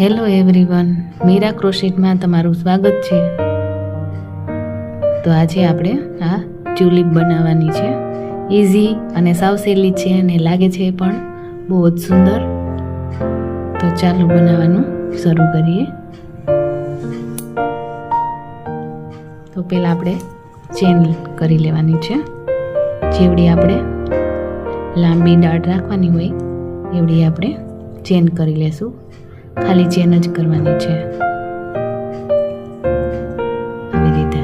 Hello everyone Meera ક્રોશેટમાં તમારું સ્વાગત છે. તો આજે આપણે આ ટ્યુલિપ બનાવવાની છે. ઇઝી અને સાવ સહેલી છે અને લાગે છે પણ બહુ જ સુંદર. તો ચાલો બનાવવાનું શરૂ કરીએ. તો પહેલાં આપણે ચેન કરી લેવાની છે. જેવડી આપણે લાંબી દાઢ રાખવાની હોય, એવડી આપણે ચેન કરી લેશું. ખાલી ચેન જ કરવાની છે. આવી રીતે.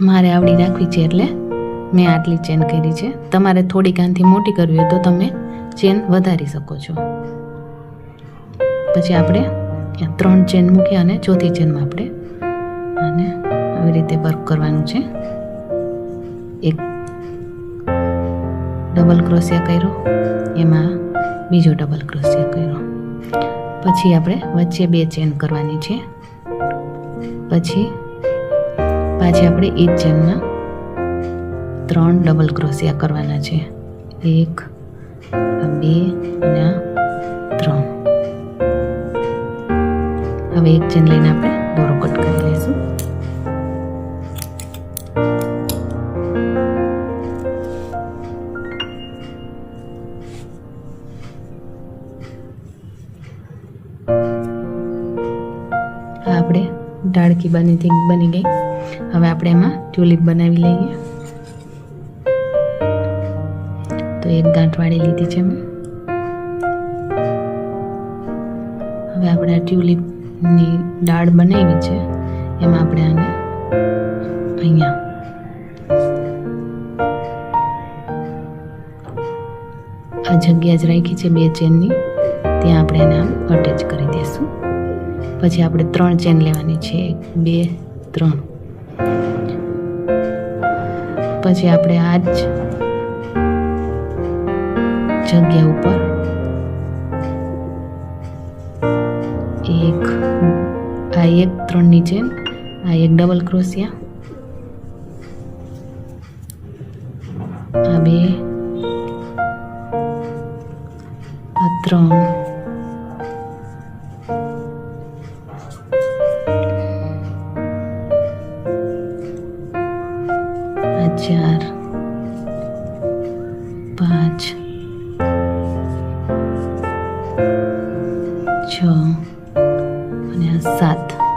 મારે આવડી રાખવી છે એટલે મેં આટલી ચેન કરી છે. તમારે થોડીક આનથી મોટી કરવી હોય તો તમે ચેન વધારી શકો છો. પછી આપણે ત્યાં ત્રણ ચેન મૂકી અને ચોથી ચેનમાં આપણે અને આવી રીતે વર્ક કરવાનું છે. એક ડબલ ક્રોસિયા કર્યો, એમાં બીજો ડબલ ક્રોસિયા કર્યો. પછી આપણે વચ્ચે બે ચેન કરવાની છે. પછી પાછી આપણે એ જ ચેનમાં ત્રણ ડબલ ક્રોસિયા કરવાના છે. એક, બે ત્રણ. હવે એક ચેન લઈને આપણે દોરો કટ કરી લઈશું આપણે ડાળકી બની બની ગઈ. હવે આપણે એમાં ટ્યુલિપ બનાવી લઈએ. તો એક ગાંઠ વાળી લીધી છે મેં. હવે આપણે આ ટ્યુલિપની દાળ બનાવી છે. એમાં આપણે આને અહીંયા આ જગ્યા જ રાખી છે બે ચેનની. ત્યાં આપણે એને આમ અટેચ કરી દઈશું પછી આપણે ત્રણ ચેન લેવાની છે. એક, બે, ત્રણ. પછી આપણે આ જ જગ્યા ઉપર ત્રણની ચેન આ એક ડબલ ક્રોસિયા આ બે. આ ત્રણ. આ ચાર. પાંચ. છ. અને આ સાત.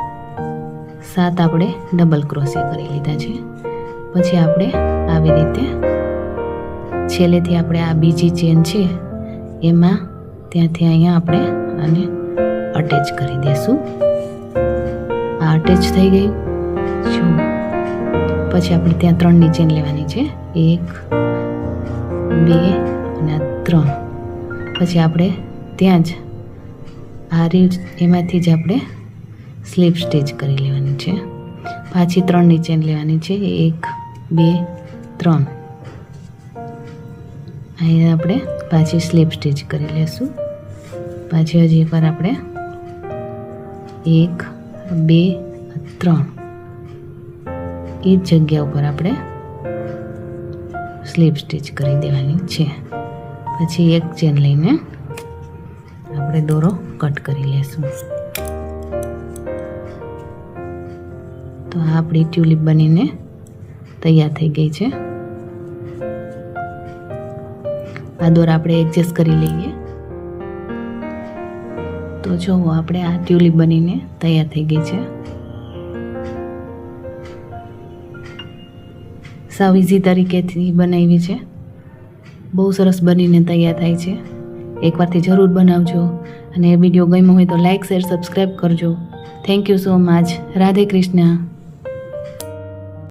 સાત આપણે ડબલ ક્રોસિંગ કરી લીધા છે. પછી આપણે આવી રીતે છેલ્લેથી આપણે આ બીજી ચેન છે, એમાં ત્યાંથી અહીંયા આપણે આને અટેચ કરી દઈશું આ અટેચ થઈ ગઈ જો. પછી આપણે ત્યાં ત્રણની ચેન લેવાની છે. એક, બે અને ત્રણ. પછી આપણે ત્યાં જ આ રીત એમાંથી જ આપણે સ્લીપ સ્ટેચ કરી લેવાની છે. પાછી ત્રણની ચેન લેવાની છે. એક, બે, ત્રણ. અહીંયા આપણે પાછી સ્લીપ સ્ટિચ કરી લેશું. પાછી હજી એકવાર આપણે એક, બે, ત્રણ. એ જ જગ્યા ઉપર આપણે સ્લીપ સ્ટીચ કરી દેવાની છે. પછી એક ચેન લઈને આપણે દોરો કટ કરી લેશું. તો આ આપણી ટ્યુલિપ બનીને તૈયાર થઈ ગઈ છે. આ દોરા આપણે એડજસ્ટ કરી લઈએ. તો જો આપણે આ ટ્યુલિપ બનીને તૈયાર થઈ ગઈ છે. સાવ ઇઝી તરીકેથી બનાવી છે. બહુ સરસ બનીને તૈયાર થાય છે. એકવારથી જરૂર બનાવજો અને વીડિયો ગમ્યો હોય તો લાઈક શેર સબસ્ક્રાઈબ કરજો. Thank you so much Radhe Krishna.